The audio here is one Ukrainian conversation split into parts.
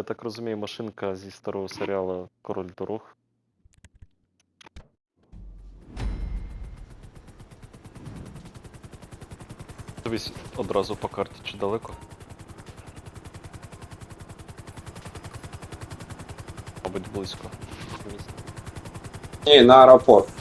Я так розумію, машинка зі старого серіалу Король дорог. Дивись одразу по карті чи далеко. Мабуть, близько. Ні, на аеропорт.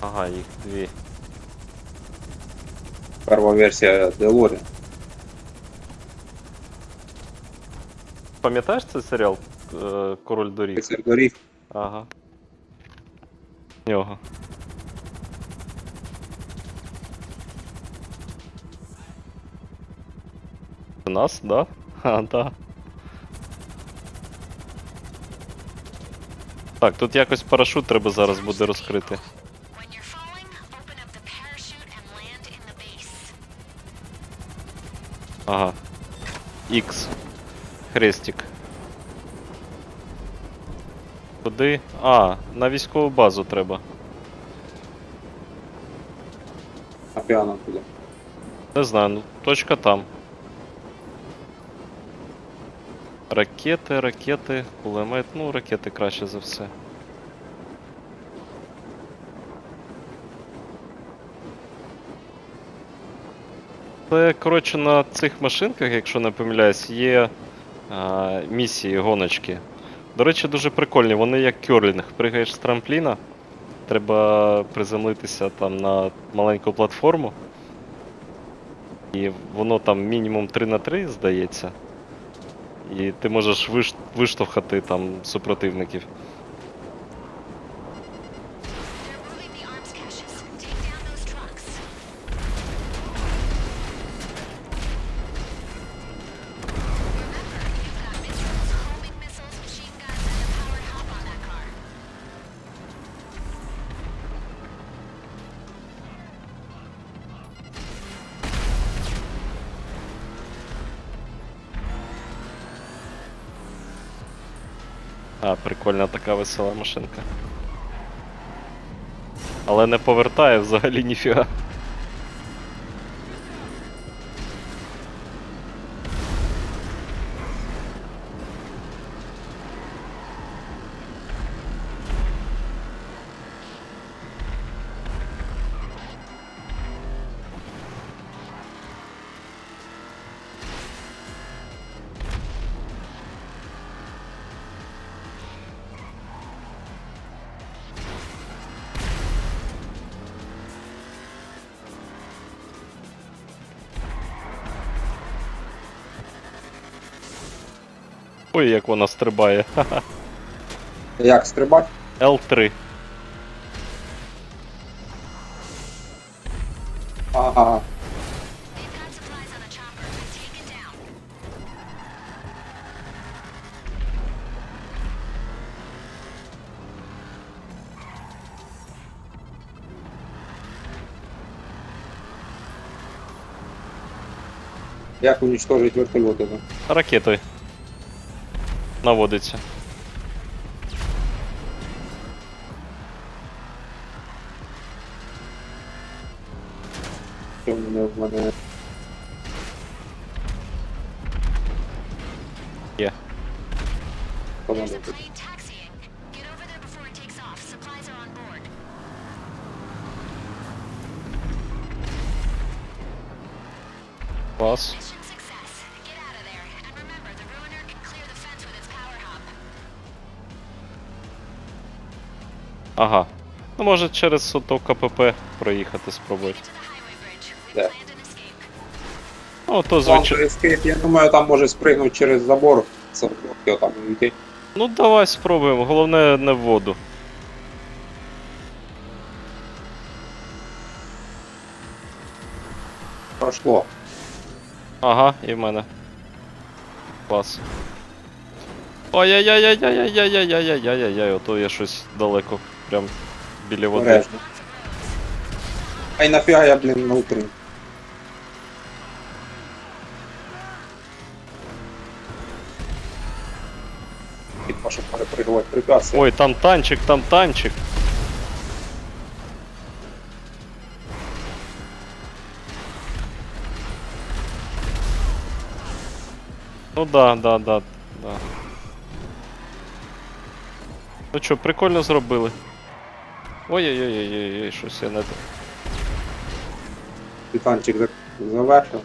Ага, їх дві. Перша версія Делорі. Пам'ятаєш цей серіал е, Король доріг? Лицар доріг. Ага. Нього. Нас, да? А, да. Так, тут якось парашут треба зараз буде розкрити. Ага. X. Хрестик. Куди? А, на військову базу треба. А піано туди. Не знаю, ну точка там. Ракети, ракети, кулемет, ну ракети краще за все. Це, коротше, на цих машинках, якщо не помиляюсь, є а, місії, гоночки. До речі, дуже прикольні, вони як керлінг. Пригаєш з трампліна, треба приземлитися там на маленьку платформу. І воно там мінімум 3 на 3, здається. І ти можеш виш... виштовхати там супротивників. А, прикольна така весела машинка. Але не повертає взагалі ніфіга. Ой, як вона стрибає. Ха-ха. Як стрибати? L3. Ага. They've got supplies on the chopper. Take it down. Як уничтожить вертольоти? ну? Наводиться. Що в мене в мене. Є. Команда There's a тут. plane taxiing. Get over there before it takes off. Supplies are on board. Клас. Mission Ага. Ну може через ото КПП проїхати спробувати. Escape. Ну, то звичайно. я думаю, там може спригнути через забор. Це там йти. Ну давай спробуємо. Головне не в воду. Прошло. Ага, і в мене. Клас. Ой-яй-яй-яй-яй-яй-яй-яй-яй-яй-яй, ото я щось далеко, прям біля води. Обережно. Ай нафіга я, блін, внутрі. І пошел перепригувати препятствия. Ой, там танчик, там танчик. Ну да, да, да, да. Ну що, прикольно зробили. Ой-ой-ой, ой щось я не так. Пітанчик завершив.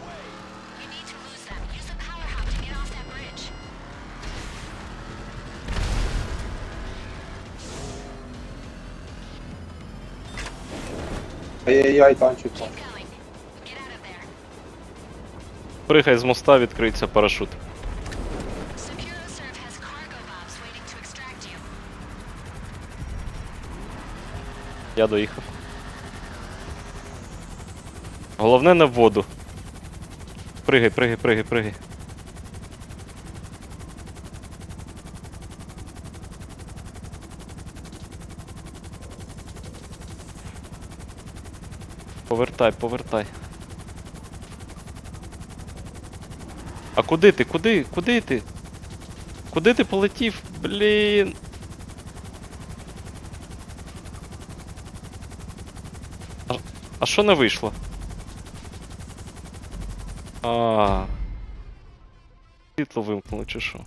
Ай-яй-яй, танчик. Прихай з моста відкриється парашут. Я доїхав. Головне не в воду. Пригай, пригай, пригай, пригай. Повертай, повертай. А куди ти? Куди? Куди ти? Куди ти полетів? Блін. А що не вийшло? А. Світло вимкнули чи що?